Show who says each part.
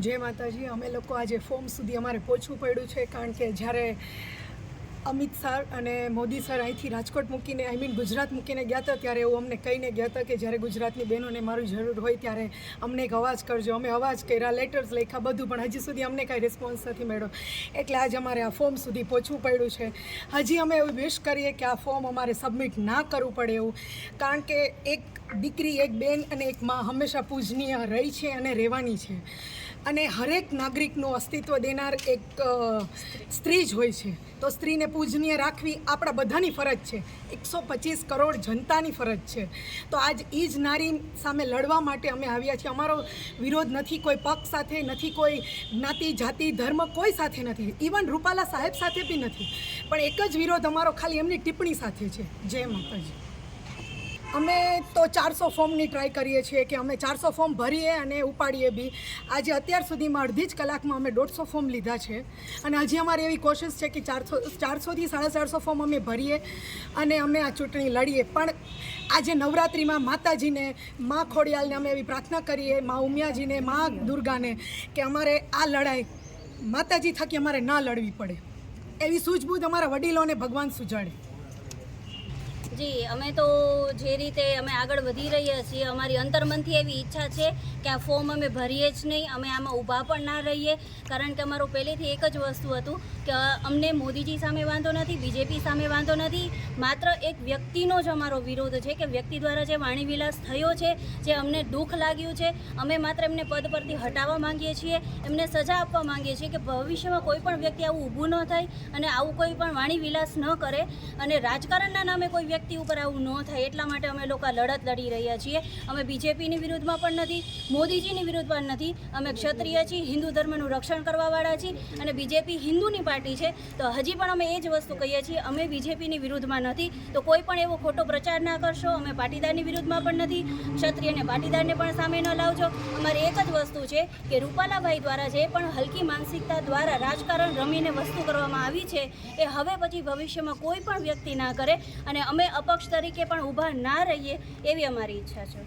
Speaker 1: જય માતાજી. અમે લોકો આજે ફોર્મ સુધી અમારે પહોંચવું પડ્યું છે કારણ કે જ્યારે અમિત સર અને મોદી સર અહીંથી રાજકોટ મૂકીને આઈ મીન ગુજરાત મૂકીને ગયા હતા, ત્યારે એવું અમને કહીને ગયા હતા કે જ્યારે ગુજરાતની બહેનોને મારી જરૂર હોય ત્યારે અમને એક અવાજ કરજો. અમે અવાજ કર્યા લેટર્સ લખ્યા, બધું, પણ હજી સુધી અમને કાંઈ રિસ્પોન્સ નથી મળ્યો. એટલે આજે અમારે આ ફોર્મ સુધી પહોંચવું પડ્યું છે. હજી અમે એવું વિશ કરીએ કે આ ફોર્મ અમારે સબમિટ ના કરવું પડે એવું. કારણ કે એક દીકરી, એક બેન અને એક માં હંમેશા પૂજનીય રહી છે અને રહેવાની છે. અને હરેક નાગરિકનું અસ્તિત્વ દેનાર એક સ્ત્રી જ હોય છે. તો સ્ત્રીને પૂજનીય રાખવી આપણા બધાની ફરજ છે. એકસો પચીસ કરોડ જનતાની ફરજ છે. તો આજ એ જ નારી સામે લડવા માટે અમે આવ્યા છીએ. અમારો વિરોધ નથી કોઈ પક્ષ સાથે, નથી કોઈ જ્ઞાતિ, જાતિ, ધર્મ કોઈ સાથે નથી. ઇવન રૂપાલા સાહેબ સાથે બી નથી. પણ એક જ વિરોધ અમારો ખાલી એમની ટિપ્પણી સાથે છે. જય માતાજી. અમે તો ચારસો ફોર્મની ટ્રાય કરીએ છીએ કે અમે ચારસો ફોર્મ ભરીએ અને ઉપાડીએ બી. આજે અત્યાર સુધીમાં અડધી જ કલાકમાં અમે દોઢસો ફોર્મ લીધા છે. અને હજી અમારી એવી કોશિશ છે કે ચારસો, ચારસોથી સાડા ચારસો ફોર્મ અમે ભરીએ અને અમે આ ચૂંટણી લડીએ. પણ આજે નવરાત્રિમાં માતાજીને, મા ખોડિયાલને અમે એવી પ્રાર્થના કરીએ, મા ઉમિયાજીને, મા દુર્ગાને કે અમારે આ લડાઈ માતાજી થકી અમારે ના લડવી પડે. એવી સૂઝબૂઝ અમારા વડીલોને ભગવાન સુજાડે.
Speaker 2: જી, અમે તો જે રીતે અમે આગળ વધી રહ્યા છીએ, અમારી અંતર્મનથી એવી ઈચ્છા છે કે આ ફોર્મ અમે ભરીએ જ નહીં, અમે આમાં ઊભા પણ ના રહીએ. કારણ કે અમારું પહેલેથી એક જ વસ્તુ હતું કે અમને મોદીજી સામે વાંધો નથી, બીજેપી સામે વાંધો નથી. માત્ર એક વ્યક્તિનો જ અમારો વિરોધ છે કે વ્યક્તિ દ્વારા જે વાણીવિલાસ થયો છે, જે અમને દુઃખ લાગ્યું છે, અમે માત્ર એમને પદ પરથી હટાવવા માંગીએ છીએ, એમને સજા આપવા માંગીએ છીએ કે ભવિષ્યમાં કોઈ પણ વ્યક્તિ આવું ઊભું ન થાય અને આવું કોઈ પણ વાણીવિલાસ ન કરે. અને રાજકારણના નામે કોઈ વ્યક્તિ ઉપર આવું ન થાય એટલા માટે અમે લોકો લડત લડી રહ્યા છીએ. અમે બીજેપીની વિરુદ્ધમાં પણ નથી, મોદીજીની વિરુદ્ધમાં નથી. અમે ક્ષત્રિય છીએ, હિન્દુ ધર્મનું રક્ષણ કરવાવાળા છીએ અને બીજેપી હિન્દુની પાર્ટી છે. તો હજી પણ અમે એ જ વસ્તુ કહીએ છીએ, અમે બીજેપીની વિરુદ્ધમાં નથી. તો કોઈ પણ એવો ખોટો પ્રચાર ના કરશો, અમે પાટીદારની વિરુદ્ધમાં પણ નથી. ક્ષત્રિય અને પાટીદારને પણ સામે ન લાવજો. અમારે એક જ વસ્તુ છે કે રૂપાલાભાઈ દ્વારા જે પણ હલકી માનસિકતા દ્વારા રાજકારણ રમીને વસ્તુ કરવામાં આવી છે, એ હવે પછી ભવિષ્યમાં કોઈ પણ વ્યક્તિ ના કરે. અને અમે અપક્ષ તરીકે પણ ઊભા ના રહીએ એવી અમારી ઈચ્છા છે.